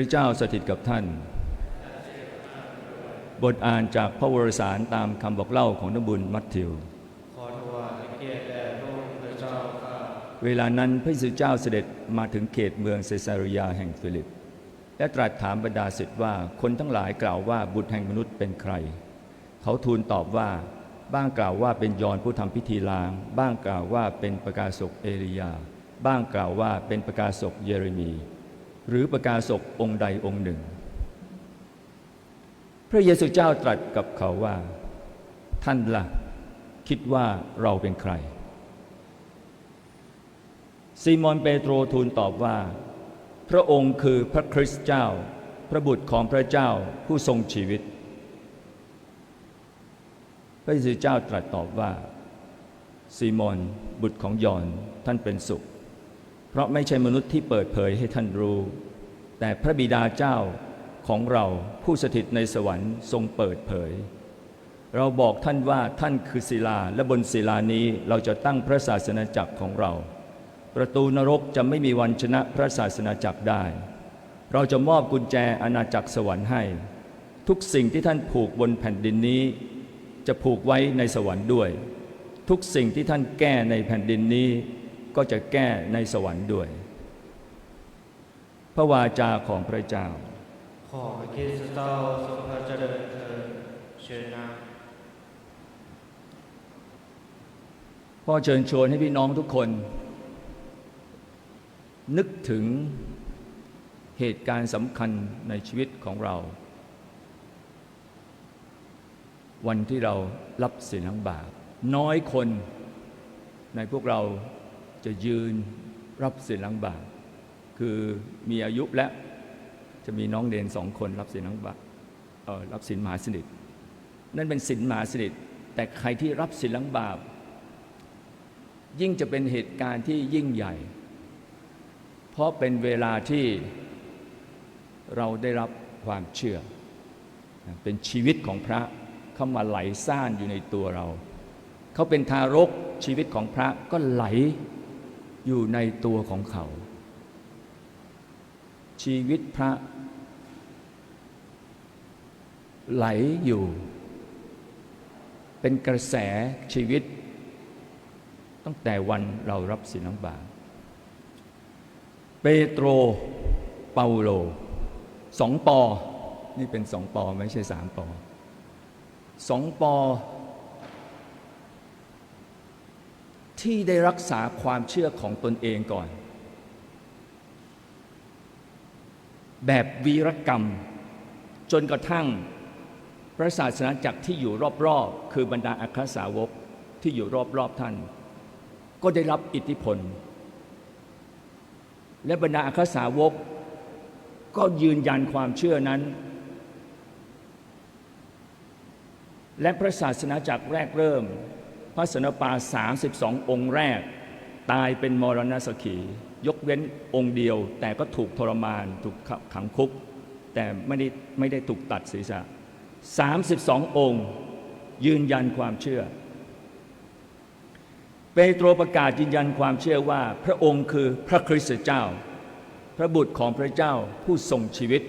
ระเจ้าสถิตกับท่าน บทอ่านจากพระวรสารตามคำบอกเล่าของนบุญมัทธิว เวลานั้นพระเยซูเจ้าเสด็จมาถึงเขตเมืองเซซาริยาแห่งฟิลิป และตรัสถามบรรดาศิษย์ว่าคนทั้งหลายกล่าวว่าบุตรแห่งมนุษย์เป็นใคร เขาทูลตอบว่าบ้างกล่าวว่าเป็นยอนผู้ทำพิธีล้าง บ้างกล่าวว่าเป็นประกาศกเอลียา บ้างกล่าวว่าเป็นประกาศกเยเรมี หรือประกาศกองค์ใดองค์หนึ่ง พระเยซูเจ้าตรัสกับเขาว่า ท่านละ่ะ คิดว่าเราเป็นใคร ซีมอนเปโตรทูลตอบว่า พระองค์คือพระคริสต์เจ้า พระบุตรของพระเจ้าผู้ทรงชีวิต พระเยซูเจ้าตรัสตอบว่าซีมอนบุตรของยอนท่านเป็นสุข ราะไม่ใช่มนุษย์ที่เปิดเผยให้ท่านรู้ แต่พระบิดาเจ้าของเราผู้สถิตในสวรรค์ทรงเปิดเผย เราบอกท่านว่าท่านคือศิลาและบนศิลานี้เราจะตั้งพระศาสนาจักรของเรา ประตูนรกจะไม่มีวันชนะพระศาสนาจักรได้ เราจะมอบกุญแจอาณาจักรสวรรค์ให้ ทุกสิ่งที่ท่านผูกบนแผ่นดินนี้ จะผูกไว้ในสวรรค์ด้วย ทุกสิ่งที่ท่านแก้ในแผ่นดินนี้ ก็จะแก้ในสวรรค์ด้วย พระวาจาของพระเจ้า ขอพระคริสต์เจ้าทรงพระเจริญเถิดเชิญนะพ่อเชิญชวนให้พี่น้องทุกคน นึกถึงเหตุการณ์สำคัญในชีวิตของเรา วันที่เรารับสินทั้งบาปน้อยคนในพวกเรา จะยืนรับสินล้างบาปคือมีอายุและจะมีน้องเดนสองคนรับสินล้างบาปเออรับสินมหาสนิทนั่นเป็นสินมหาสนิทแต่ใครที่รับสินล้างบาปยิ่งจะเป็นเหตุการณ์ที่ยิ่งใหญ่ เพราะเป็นเวลาที่เราได้รับความเชื่อ เป็นชีวิตของพระเข้ามาไหลซ่านอยู่ในตัวเรา เขาเป็นทารกชีวิตของพระก็ไหล อยู่ในตัวของเขา ชีวิตพระ ไหลอยู่ เป็นกระแสชีวิต ตั้งแต่วันเรารับสินน้ำบาปเปโตรเปาโลสองปอ นี่เป็นสองปอ ไม่ใช่สามปอสองปอ ที่ได้รักษาความเชื่อของตนเองก่อน แบบวีรกรรม จนกระทั่งพระศาสนาจักรที่อยู่รอบๆ คือบรรดาอัครสาวกที่อยู่รอบๆท่าน ก็ได้รับอิทธิพล และบรรดาอัครสาวกก็ยืนยันความเชื่อนั้น และพระศาสนาจักรแรกเริ่ม พระสนปา 32 องค์แรก ตายเป็นมรณสขี ยกเว้นองค์เดียว แต่ก็ถูกทรมานถูกขังคุก แต่ไม่ได้ไม่ได้ถูกตัดศีรษะ 32 องค์ ยืนยันความเชื่อ เปโตรประกาศยืนยันความเชื่อว่า พระองค์คือพระคริสต์เจ้า พระบุตรของพระเจ้าผู้ทรงชีวิต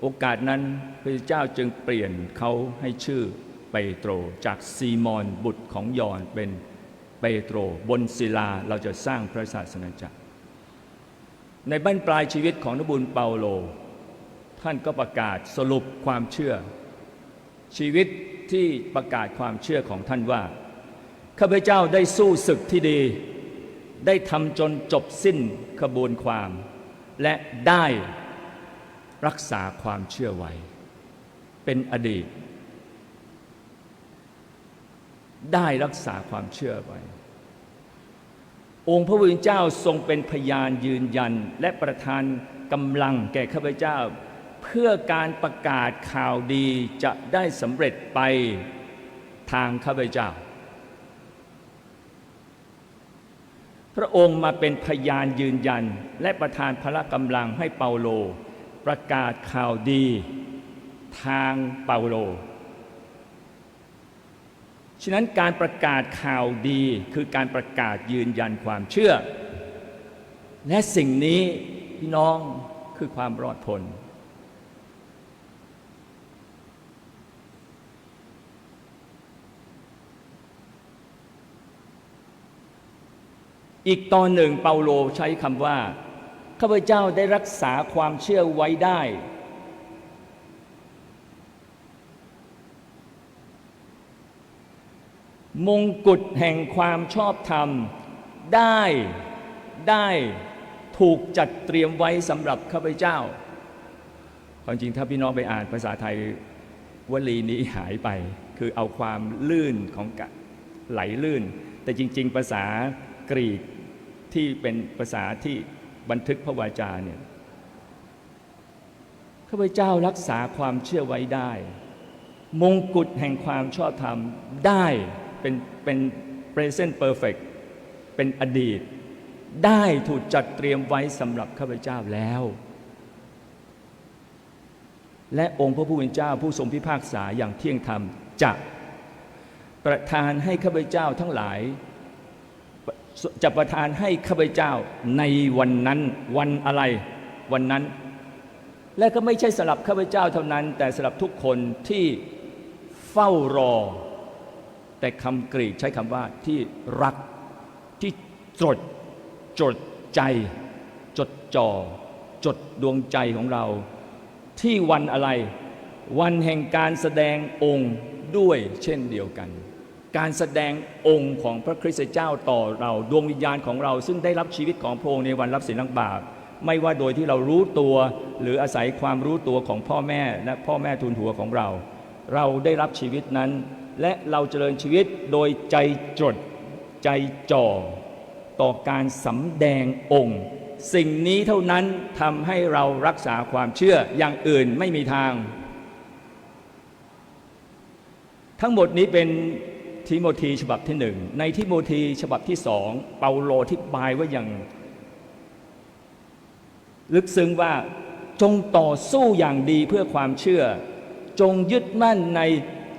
โอกาสนั้นพระเจ้าจึงเปลี่ยนเขาให้ชื่อ เปโตร จากซีมอนบุตรของยอนเป็นเปโตร บนศิลาเราจะสร้างพระศาสนาจักร ในบั้นปลายชีวิตของนบุญเปาโล ท่านก็ประกาศสรุปความเชื่อ ชีวิตที่ประกาศความเชื่อของท่านว่าข้าพเจ้าได้สู้ศึกที่ดี ได้ทำจนจบสิ้นขบวนความ และได้รักษาความเชื่อไว้ เป็นอดีต ได้รักษาความเชื่อไว้ องค์พระผู้เป็นเจ้าทรงเป็นพยานยืนยัน และประทานกำลังแก่ข้าพเจ้า เพื่อการประกาศข่าวดีจะได้สำเร็จไปทางข้าพเจ้า พระองค์มาเป็นพยานยืนยัน และประทานพละกำลังให้เปาโล ประกาศข่าวดีทางเปาโล ฉะนั้นการประกาศข่าวดีคือการประกาศยืนยันความเชื่อ และสิ่งนี้พี่น้องคือความรอดพ้นอีกตอนหนึ่งเปาโลใช้คำว่าข้าพเจ้าได้รักษาความเชื่อไว้ได้ มงกุฎแห่งความชอบธรรม ได้ได้ถูกจัดเตรียมไว้สำหรับข้าพเจ้าความจริงถ้าพี่น้องไปอ่านภาษาไทยวลีนี้หายไป คือเอาความลื่นของไหลลื่น แต่จริง ๆ ภาษากรีกที่เป็นภาษาที่บันทึกพระวาจาเนี่ยข้าพเจ้ารักษาความเชื่อไว้ได้ มงกุฎแห่งความชอบธรรมได้ เป็นเป็น present perfect เป็นอดีต ได้ถูกจัดเตรียมไว้สำหรับข้าพเจ้าแล้ว และองค์พระผู้เป็นเจ้าผู้ทรงพิพากษาอย่างเที่ยงธรรมจะประทานให้ข้าพเจ้าทั้งหลาย จะประทานให้ข้าพเจ้าในวันนั้นวันอะไรวันนั้น และก็ไม่ใช่สำหรับข้าพเจ้าเท่านั้น แต่สำหรับทุกคนที่เฝ้ารอ แต่คำกรีกใช้คำว่าที่รักที่จดจดใจ จดจ่อ จดดวงใจของเรา ที่วันอะไร วันแห่งการแสดงองค์ด้วยเช่นเดียวกัน การแสดงองค์ของพระคริสต์เจ้าต่อเราดวงวิญญาณของเรา ซึ่งได้รับชีวิตของพระองค์ในวันรับสินลังบาปไม่ว่าโดยที่เรารู้ตัวหรืออาศัยความรู้ตัวของพ่อแม่และพ่อแม่ทูลหัวของเรา เราได้รับชีวิตนั้น และเราเจริญชีวิตโดยใจจดใจจ่อ ต่อการสำแดงองค์ สิ่งนี้เท่านั้นทำให้เรารักษาความเชื่ออย่างอื่นไม่มีทาง ทั้งหมดนี้เป็นทิโมธีฉบับที่หนึ่งในทิโมธีฉบับที่สองเปาโลที่บายว่าอย่าง ลึกซึ้งว่าจงต่อสู้อย่างดีเพื่อความเชื่อ จงยึดมั่นใน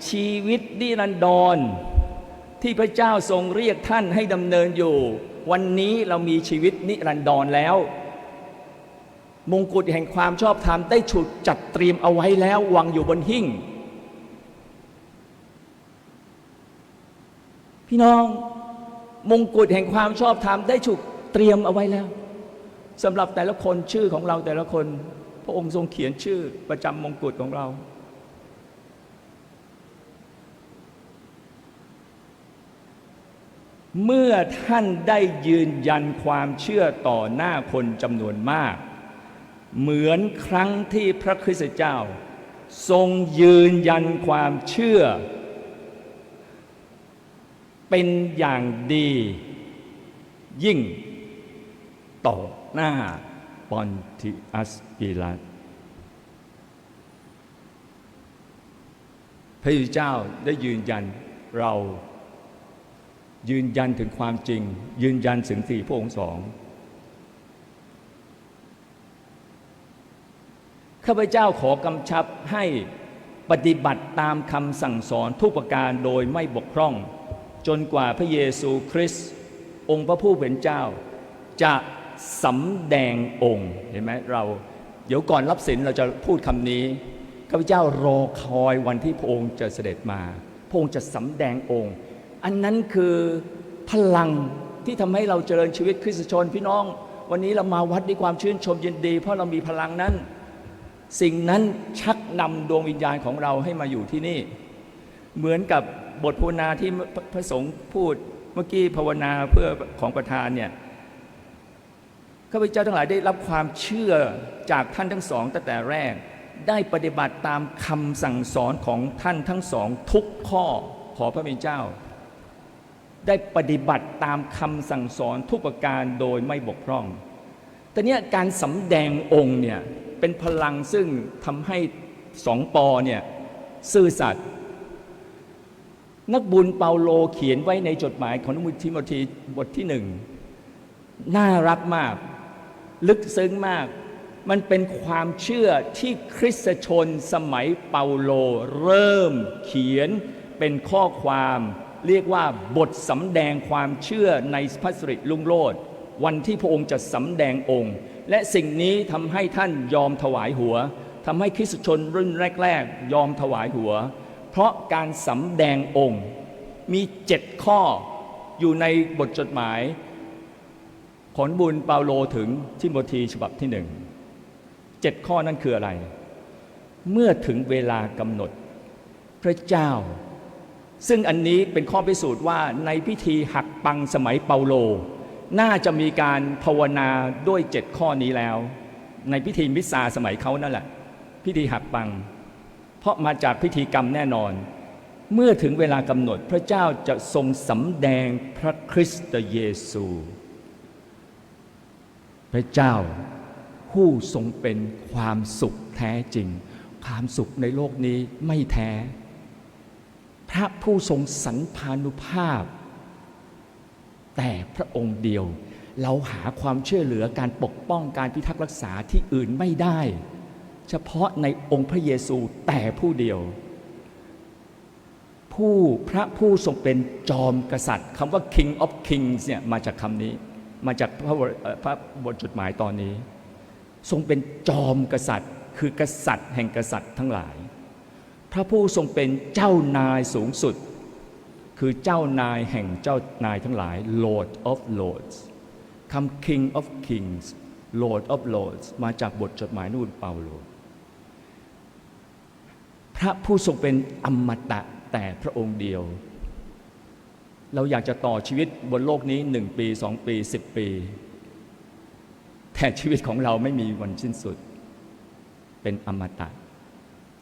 ชีวิตนิรันดร ที่พระเจ้าทรงเรียกท่านให้ดำเนินอยู่ วันนี้เรามีชีวิตนิรันดรแล้ว มงกุฎแห่งความชอบธรรมได้ฉุดจัดเตรียมเอาไว้แล้ววางอยู่บนหิ้งพี่น้องมงกุฎแห่งความชอบธรรมได้ถูกเตรียมเอาไว้แล้วสำหรับแต่ละคนชื่อของเราแต่ละคน พระองค์ทรงเขียนชื่อประจำมงกุฎของเรา เมื่อท่านได้ยืนยันความเชื่อต่อหน้าคนจำนวนมาก เหมือนครั้งที่พระคริสต์เจ้า ทรงยืนยันความเชื่อ เป็นอย่างดี ยิ่งต่อหน้าปอนติอัสปิลาตพระเจ้าได้ยืนยันเรา ยืนยันถึงความจริง ยืนยันถึงสี่พระองค์สองข้าพเจ้าขอกำชับให้ปฏิบัติตามคำสั่งสอนทุกประการโดยไม่บกพร่อง จนกว่าพระเยซูคริสต์องค์พระผู้เป็นเจ้า จะสำแดงองค์เห็นไหมเราเดี๋ยวก่อนรับศีลเราจะพูดคำนี้ข้าพเจ้ารอคอยวันที่พระองค์จะเสด็จมา พระองค์จะสำแดงองค์ อันนั้นคือพลังที่ทำให้เราเจริญชีวิตคริสตชนพี่น้อง วันนี้เรามาวัดด้วยความชื่นชมยินดี เพราะเรามีพลังนั้น สิ่งนั้นชักนำดวงวิญญาณของเราให้มาอยู่ที่นี่ เหมือนกับบทภาวนาที่พระสงฆ์พูดเมื่อกี้ภาวนาเพื่อของประธานเนี่ยข้าพเจ้าทั้งหลายได้รับความเชื่อจากท่านทั้งสองตั้งแต่แรก ได้ปฏิบัติตามคำสั่งสอนของท่านทั้งสองทุกข้อขอพระเป็นเจ้า ได้ปฏิบัติตามคำสั่งสอนทุกประการโดยไม่บกพร่องแต่เนี้ยการสำแดงองค์เนี่ยเป็นพลังซึ่งทำให้สองปอเนี่ยซื่อสัตย์นักบุญเปาโลเขียนไว้ในจดหมายของนมุทิโมธีบทที่หนึ่งน่ารักมาก ลึกซึ้งมาก มันเป็นความเชื่อที่คริสตชนสมัยเปาโลเริ่มเขียนเป็นข้อความ เรียกว่าบทสำแดงความเชื่อในพระสิริลุงโลดวันที่พระองค์จะสำแดงองค์ และสิ่งนี้ทำให้ท่านยอมถวายหัวทำให้คริสตชนรุ่นแรก ๆ ยอมถวายหัว เพราะการสำแดงองค์ มีเจ็ดข้ออยู่ในบทจดหมาย ขนบุญเปาโลถึงทิโมธีฉบับที่หนึ่งเจ็ดข้อนั่นคืออะไร เมื่อถึงเวลากำหนด พระเจ้า ซึ่งอันนี้เป็นข้อพิสูจน์ว่าในพิธีหักปังสมัยเปาโล น่าจะมีการภาวนาด้วยเจ็ดข้อนี้แล้ว ในพิธีมิสซาสมัยเขานั่นแหละ พิธีหักปัง เพราะมาจากพิธีกรรมแน่นอน เมื่อถึงเวลากำหนดพระเจ้าจะทรงสำแดงพระคริสต์เยซู พระเจ้าผู้ทรงเป็นความสุขแท้จริง ความสุขในโลกนี้ไม่แท้ พระผู้ทรงสันพานุภาพ แต่พระองค์เดียว เราหาความช่วยเหลือการปกป้องการพิทักษ์รักษาที่อื่นไม่ได้ เฉพาะในองค์พระเยซูแต่ผู้เดียว ผู้พระผู้ทรงเป็นจอมกษัตริย์คำว่า King of Kings เนี่ยมาจากคำนี้มาจากพระพระบทจดหมายตอนนี้ ทรงเป็นจอมกษัตริย์ คือกษัตริย์แห่งกษัตริย์ทั้งหลาย พระผู้ทรงเป็นเจ้านายสูงสุด คือเจ้านายแห่งเจ้านายทั้งหลาย Lord of Lords คำ King of Kings Lord of Lords มาจากบทจดหมายนูนเปาโลพระผู้ทรงเป็นอมตะแต่พระองค์เดียว เราอยากจะต่อชีวิตบนโลกนี้หนึ่งปีสองปีสิบปี แต่ชีวิตของเราไม่มีวันสิ้นสุด เป็นอมตะ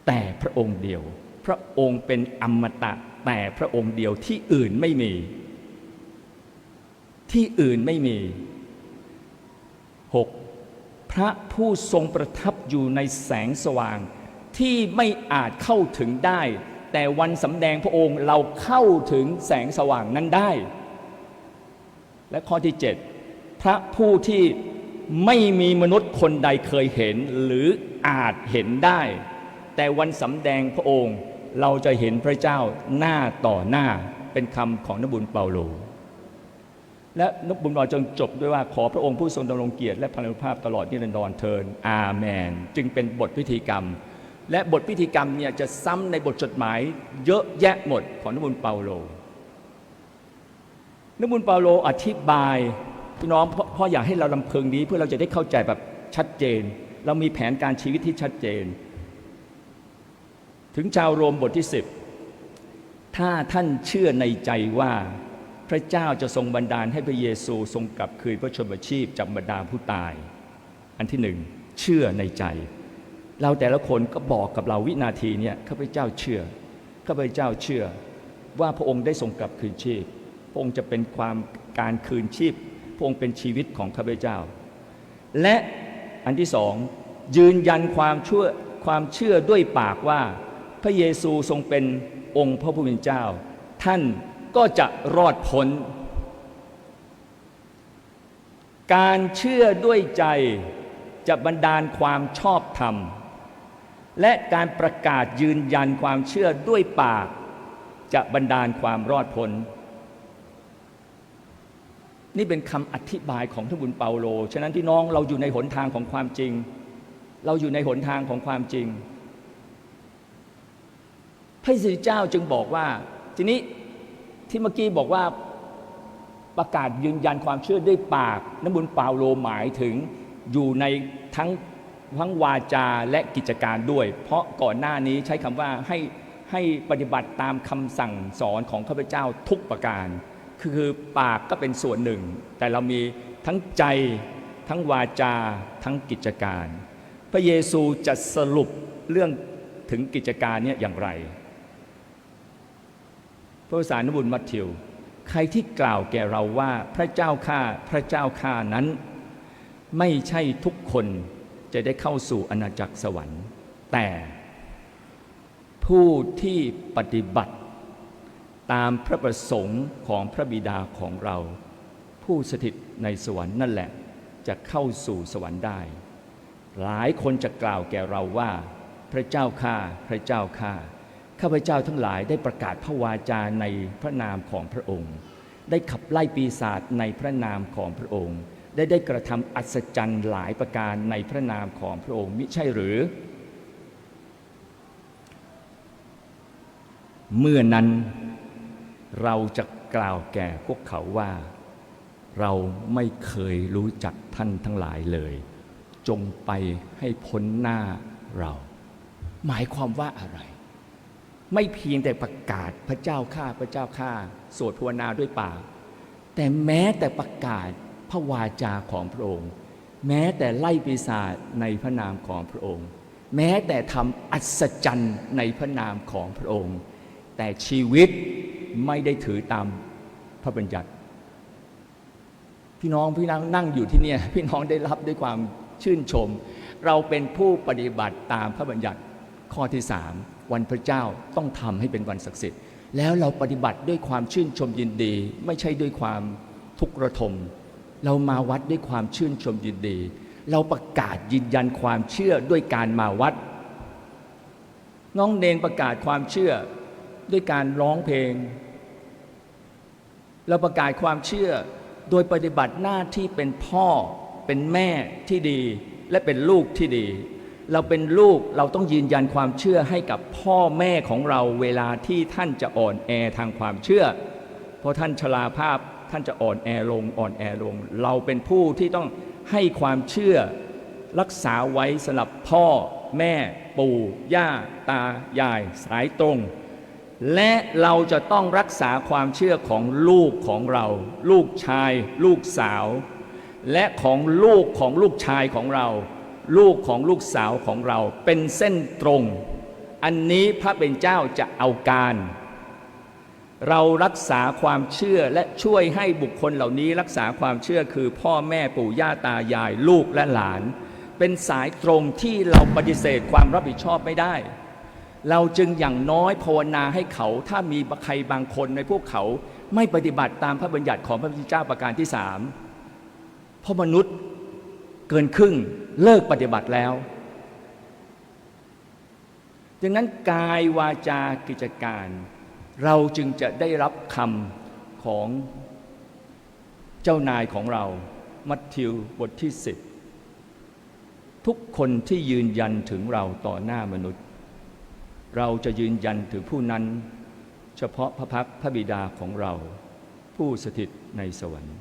แต่พระองค์เดียว พระองค์เป็นอมตะแต่พระองค์เดียวที่อื่นไม่มี ที่อื่นไม่มี 6. พระผู้ทรงประทับอยู่ในแสงสว่าง ที่ไม่อาจเข้าถึงได้ แต่วันสำแดงพระองค์เราเข้าถึงแสงสว่างนั้นได้ และข้อที่ 7 พระผู้ที่ไม่มีมนุษย์คนใดเคยเห็นหรืออาจเห็นได้ แต่วันสำแดงพระองค์เราจะเห็นพระเจ้าหน้าต่อหน้าเป็นคำของนบุญเปาโล และนบุญรอยจงจบด้วยว่าขอพระองค์ผู้ทรงดำรงเกียรติและพลานุภาพตลอดนิรันดรเทินอาเมน จึงเป็นบทพิธีกรรม และบทพิธีกรรมเนี่ยจะซ้ำในบทจดหมายเยอะแยะหมดของนบุญเปาโลนบุญเปาโลอธิบายพี่น้องเพราะอยากให้เราลำเพึงนี้เพื่อเราจะได้เข้าใจแบบชัดเจน เรามีแผนการชีวิตที่ชัดเจน ถึงชาวโรมบทที่ 10 ถ้าท่านเชื่อในใจว่าพระเจ้าจะทรงบันดาลให้พระเยซูทรงกลับคืนพระชนมชีพจากบรรดาผู้ตาย อันที่หนึ่งเชื่อในใจ เราแต่ละคนก็บอกกับเราวินาทีเนี่ยข้าพเจ้าเชื่อข้าพเจ้าเชื่อว่าพระองค์ได้ทรงกลับคืนชีพ พระองค์จะเป็นความการคืนชีพ พระองค์เป็นชีวิตของข้าพเจ้า และอันที่สองยืนยันความเชื่อความเชื่อด้วยปากว่า พระเยซูทรงเป็นองค์พระผู้เป็นเจ้า ท่านก็จะรอดพ้น การเชื่อด้วยใจจะบันดาลความชอบธรรม และการประกาศยืนยันความเชื่อด้วยปาก จะบันดาลความรอดพ้น นี่เป็นคำอธิบายของท่านบุญเปาโล ฉะนั้นที่น้องเราอยู่ในหนทางของความจริง เราอยู่ในหนทางของความจริง พระสิริเจ้าจึงบอกว่า ทีนี้ที่เมื่อกี้บอกว่าประกาศยืนยันความเชื่อด้วยปาก น้ำบุญเปาโลหมายถึงอยู่ในทั้งทั้งวาจาและกิจการด้วย เพราะก่อนหน้านี้ใช้คำว่าให้ให้ปฏิบัติตามคำสั่งสอนของข้าพเจ้าทุกประการ คือปากก็เป็นส่วนหนึ่ง แต่เรามีทั้งใจทั้งวาจาทั้งกิจการ พระเยซูจะสรุปเรื่องถึงกิจการเนี่ยอย่างไร พระสารนบุญมัทธิว ใครที่กล่าวแก่เราว่าพระเจ้าข้าพระเจ้าข้านั้น ไม่ใช่ทุกคนจะได้เข้าสู่อาณาจักรสวรรค์ แต่ผู้ที่ปฏิบัติตามพระประสงค์ของพระบิดาของเรา ผู้สถิตในสวรรค์นั่นแหละ จะเข้าสู่สวรรค์ได้ หลายคนจะกล่าวแก่เราว่า พระเจ้าข้าพระเจ้าข้า ข้าพเจ้าทั้งหลายได้ประกาศพระวาจาในพระนามของพระองค์ ได้ขับไล่ปีศาจในพระนามของพระองค์ ได้ได้กระทำอัศจรรย์หลายประการในพระนามของพระองค์มิใช่หรือ เมื่อนั้นเราจะกล่าวแก่พวกเขาว่า เราไม่เคยรู้จักท่านทั้งหลายเลย จงไปให้พ้นหน้าเรา หมายความว่าอะไร ไม่เพียงแต่ประกาศพระเจ้าข้าพระเจ้าข้าสวดภาวนาด้วยปาก แต่แม้แต่ประกาศพระวาจาของพระองค์ แม้แต่ไล่ปีศาจในพระนามของพระองค์ แม้แต่ทำอัศจรรย์ในพระนามของพระองค์ แต่ชีวิตไม่ได้ถือตามพระบัญญัติ พี่น้องพี่น้องนั่งอยู่ที่เนี่ยพี่น้องได้รับด้วยความชื่นชม เราเป็นผู้ปฏิบัติตามพระบัญญัติข้อที่สาม วันพระเจ้าต้องทำให้เป็นวันศักดิ์สิทธิ์ แล้วเราปฏิบัติด้วยความชื่นชมยินดี ไม่ใช่ด้วยความทุกข์ระทม เรามาวัดด้วยความชื่นชมยินดี เราประกาศยืนยันความเชื่อด้วยการมาวัด น้องเนนประกาศความเชื่อด้วยการร้องเพลง เราประกาศความเชื่อโดยปฏิบัติหน้าที่เป็นพ่อเป็นแม่ที่ดีและเป็นลูกที่ดี เราเป็นลูกเราต้องยืนยันความเชื่อให้กับพ่อแม่ของเราเวลาที่ท่านจะอ่อนแอทางความเชื่อ เพราะท่านชราภาพท่านจะอ่อนแอลงอ่อนแอลง เราเป็นผู้ที่ต้องให้ความเชื่อรักษาไว้สำหรับพ่อแม่ ปู่ ย่า ตา ยาย สายตรง และเราจะต้องรักษาความเชื่อของลูกของเรา ลูกชาย ลูกสาว และของลูกของลูกชายของเรา ลูกของลูกสาวของเราเป็นเส้นตรง อันนี้พระเป็นเจ้าจะเอาการ เรารักษาความเชื่อและช่วยให้บุคคลเหล่านี้รักษาความเชื่อคือพ่อแม่ปู่ย่าตายายลูกและหลาน เป็นสายตรงที่เราปฏิเสธความรับผิดชอบไม่ได้ เราจึงอย่างน้อยภาวนาให้เขาถ้ามีใครบางคนในพวกเขาไม่ปฏิบัติตามพระบัญญัติของพระพุทธเจ้าประการที่สามเพราะมนุษย์ เกินครึ่งเลิกปฏิบัติแล้วดังนั้นกายวาจากิจการ เราจึงจะได้รับคำของเจ้านายของเรา มัทธิวบทที่สิบทุกคนที่ยืนยันถึงเราต่อหน้ามนุษย์ เราจะยืนยันถึงผู้นั้น เฉพาะพระพักพระบิดาของเรา ผู้สถิตในสวรรค์